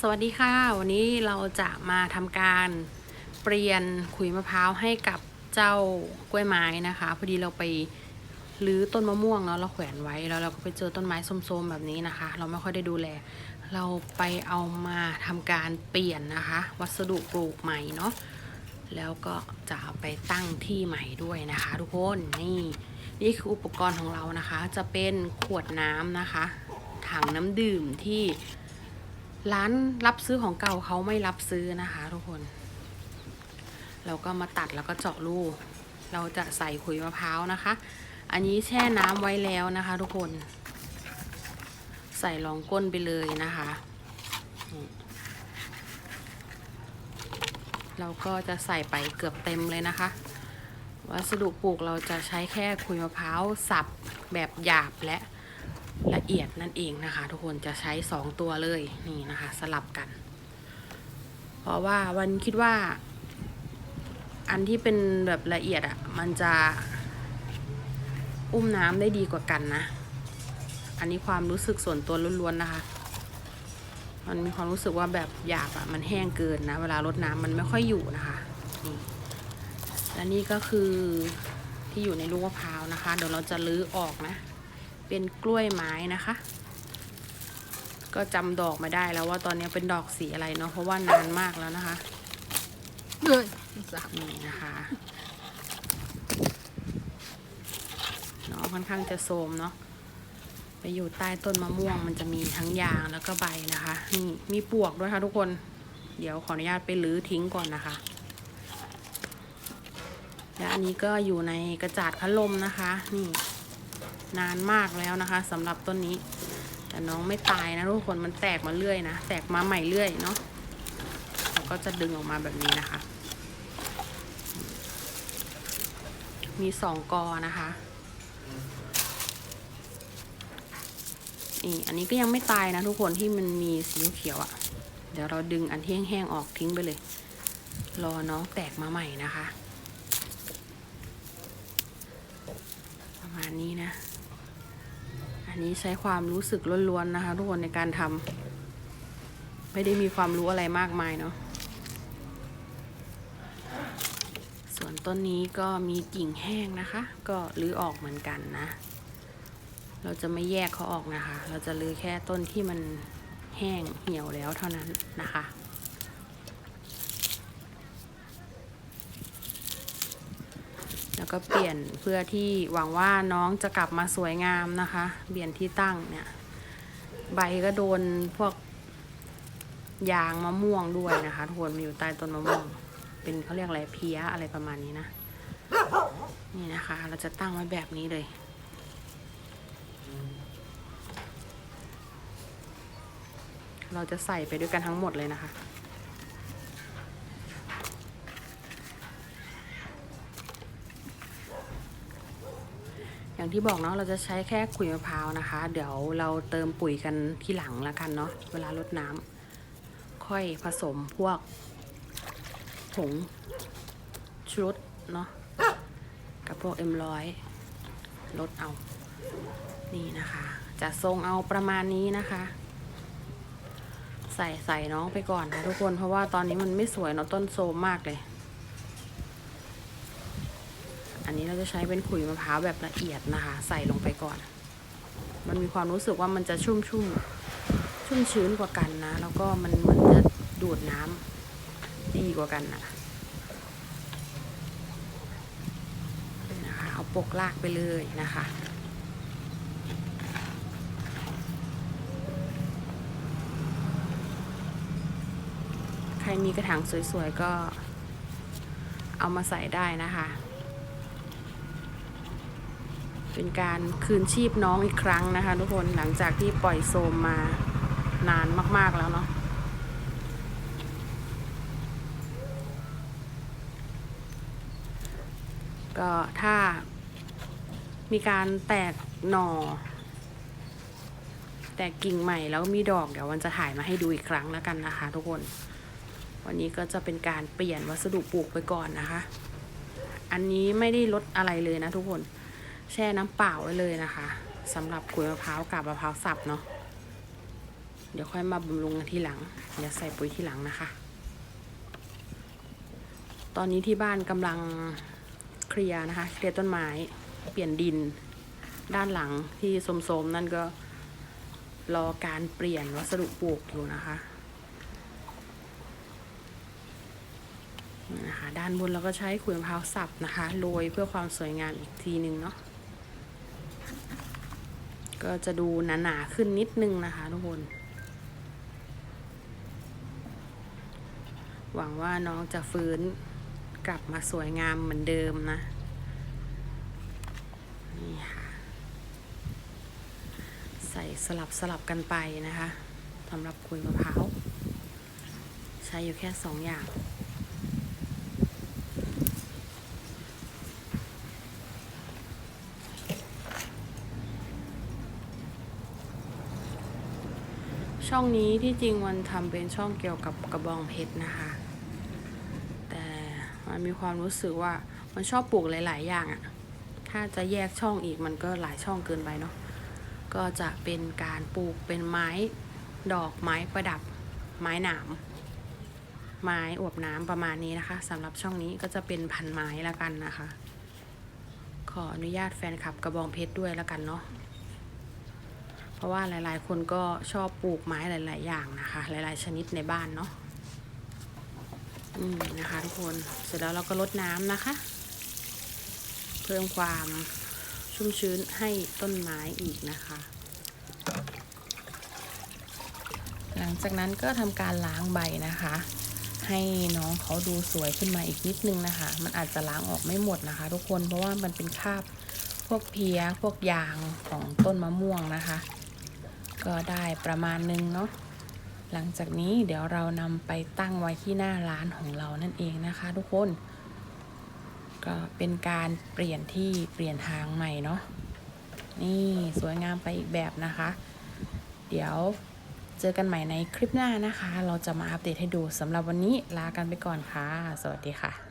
สวัสดีค่ะ วันนี้เราจะมาทำการเปลี่ยนขุยมะพร้าวให้กับเจ้ากล้วยไม้นะคะ พอดีเราไปรื้อต้นมะม่วงเนาะเราแขวนไว้แล้วเราก็ไปเจอต้นไม้ส้มๆแบบนี้นะคะ เราไม่ค่อยได้ดูแล เราไปเอามาทำการเปลี่ยนนะคะ วัสดุปลูกใหม่เนาะแล้วก็จะเอาไปตั้งที่ใหม่ด้วยนะคะ ทุกคนนี่นี่คืออุปกรณ์ของเรานะคะ จะเป็นขวดน้ำนะคะ ถังน้ำดื่มที่ ร้านรับซื้อของเก่าเขาไม่รับซื้อนะคะทุกคน เราก็มาตัดแล้วก็เจาะรูเราจะใส่ขุยมะพร้าวนะคะ อันนี้แช่น้ำไว้แล้วนะคะ ทุกคน ใส่รองก้นไปเลยนะคะ เราก็จะใส่ไปเกือบเต็มเลยนะคะ วัสดุปลูกเราจะใช้แค่ขุยมะพร้าวสับแบบหยาบและ ละเอียดนั่นเองนะคะ ทุกคนจะใช้สองตัวเลยนี่นะคะ สลับกัน เพราะว่าวันคิดว่า อันที่เป็นแบบละเอียดอะ่ะ มันจะอุ้มน้ำได้ดีกว่ากันนะ อันนี้ความรู้สึกส่วนตัวล้วนๆนะคะ มันมีความรู้สึกว่าแบบหยาบอะ่ะมันแห้งเกินนะ เวลารดน้ำมันไม่ค่อยอยู่นะคะนี่และนี่ก็คือที่อยู่ในลูกมะพร้าวนะคะ เดี๋ยวเราจะลื้อออกนะ เป็นกล้วยไม้นะคะ ก็จำดอกไม่ได้แล้วว่าตอนนี้เป็นดอกสีอะไรเนาะเพราะว่านานมากแล้วนะคะเลยสามนี่นะคะน้องค่อนข้างจะโทรมเนาะไปอยู่ใต้ต้นมะม่วงมันจะมีทั้งยางแล้วก็ใบนะคะนี่มีปวกด้วยค่ะทุกคน เดี๋ยวขออนุญาตไปรื้อทิ้งก่อนนะคะและอันนี้ก็อยู่ในกระจาดพัดลมนะคะ นี่ นานมากแล้วนะคะสำหรับต้นนี้ แต่น้องไม่ตายนะทุกคนมันแตกมาเรื่อยนะแตกมาใหม่เรื่อยเนาะเราก็จะดึงออกมาแบบนี้นะคะ มีสองกอนะคะนี่อันนี้ก็ยังไม่ตายนะทุกคนที่มันมีสีเขียวอะ่ะ เดี๋ยวเราดึงอันที่แห้งๆออกทิ้งไปเลย รอน้องแตกมาใหม่นะคะ ประมาณนี้นะ นี้ใช้ความรู้สึกล้วนๆนะคะ ทุกคนในการทำไม่ได้มีความรู้อะไรมากมายเนาะส่วนต้นนี้ก็มีกิ่งแห้งนะคะ ก็รื้อออกเหมือนกันนะ เราจะไม่แยกเขาออกนะคะ เราจะรื้อแค่ต้นที่มันแห้งเหี่ยวแล้วเท่านั้นนะคะ แล้วก็เปลี่ยนเพื่อที่หวังว่าน้องจะกลับมาสวยงามนะคะเปลี่ยนที่ตั้งเนี่ย ใบก็โดนพวกยางมะม่วงด้วยนะคะทุกคนมันอยู่ใต้ต้นมะม่วง เป็นเขาเรียกอะไรเพี้ยอะไรประมาณนี้นะ นี่นะคะ เราจะตั้งไว้แบบนี้เลยเราจะใส่ไปด้วยกันทั้งหมดเลยนะคะ อย่างที่บอกเนาะเราจะใช้แค่ขุยมะพร้าวนะคะ เดี๋ยวเราเติมปุ๋ยกันที่หลังแล้วกันเนาะเวลารดน้ำค่อยผสมพวกผงชูรสเนาะกับพวกเอ็มร้อยลดเอานี่นะคะ จะทรงเอาประมาณนี้นะคะ ใส่ใส่น้องไปก่อนนะทุกคนเพราะว่าตอนนี้มันไม่สวยเนาะต้นโซมมากเลย อันนี้เราจะใช้เป็นขุยมะพร้าวแบบละเอียดนะคะ ใส่ลงไปก่อน มันมีความรู้สึกว่ามันจะชุ่มชุ่มชุ่มชื้นกว่ากันนะ แล้วก็มันเหมือนจะดูดน้ำดีกว่ากันนะนะคะเอาปกลากไปเลยนะคะใครมีกระถางสวยๆก็เอามาใส่ได้นะคะ เป็นการคืนชีพน้องอีกครั้งนะคะ ทุกคนหลังจากที่ปล่อยโซมมานานมาก ๆแล้วเนาะก็ถ้ามีการแตกหน่อ แตกกิ่งใหม่แล้วมีดอกเดี๋ยววันจะถ่ายมาให้ดูอีกครั้งแล้วกันนะคะ ทุกคน วันนี้ก็จะเป็นการเปลี่ยนวัสดุปลูกไปก่อนนะคะ อันนี้ไม่ได้ลดอะไรเลยนะทุกคน แช่น้ำเปล่าไว้เลยนะคะสำหรับขุยมะพร้าวกับมะพร้าวสับเนาะเดี๋ยวค่อยมาบำรุงกันทีหลังเดี๋ยวใส่ปุ๋ยทีหลังนะคะ ตอนนี้ที่บ้านกำลังเคลียร์นะคะ เคลียร์ต้นไม้เปลี่ยนดิน ด้านหลังที่โสมๆนั่นก็รอการเปลี่ยนวัสดุปลูกอยู่นะคะนะคะด้านบนเราก็ใช้ขุยมะพร้าวสับนะคะโรยเพื่อความสวยงามอีกทีหนึ่งเนาะ ก็จะดูหนาๆขึ้นนิดนึงนะคะทุกคน หวังว่าน้องจะฟื้นกลับมาสวยงามเหมือนเดิมนะ นี่ค่ะ ใส่สลับสลับกันไปนะคะสำหรับคุยมะพร้าว ใช้อยู่แค่สองอย่าง ช่องนี้ที่จริงมันทำเป็นช่องเกี่ยวกับกระบองเพชรนะคะ แต่มันมีความรู้สึกว่ามันชอบปลูกหลาย ๆ อย่างอะถ้าจะแยกช่องอีกมันก็หลายช่องเกินไปเนาะ ก็จะเป็นการปลูกเป็นไม้ดอกไม้ประดับไม้หนามไม้อวบน้ำประมาณนี้นะคะสำหรับช่องนี้ก็จะเป็นพันไม้ละกันนะคะ ขออนุญาตแฟนคลับกระบองเพชรด้วยละกันเนาะ เพราะว่าหลายๆ คนก็ชอบปลูกไม้หลาย ๆ อย่างนะคะ หลาย ๆ ชนิดในบ้านเนาะอืมนะคะทุกคนเสร็จแล้วเราก็ลดน้ำนะคะ เพิ่มความชุ่มชื้นให้ต้นไม้อีกนะคะ หลังจากนั้นก็ทำการล้างใบนะคะ ให้น้องเขาดูสวยขึ้นมาอีกนิดนึงนะคะ มันอาจจะล้างออกไม่หมดนะคะ ทุกคนเพราะว่ามันเป็นคราบพวกเพี้ยพวกยางของต้นมะม่วงนะคะ ก็ได้ประมาณนึงเนาะหลังจากนี้เดี๋ยวเรานำไปตั้งไว้ที่หน้าร้านของเรานั่นเองนะคะทุกคน ก็เป็นการเปลี่ยนที่เปลี่ยนทางใหม่เนาะนี่สวยงามไปอีกแบบนะคะ เดี๋ยวเจอกันใหม่ในคลิปหน้านะคะ เราจะมาอัปเดตให้ดูสำหรับวันนี้ลากันไปก่อนค่ะ สวัสดีค่ะ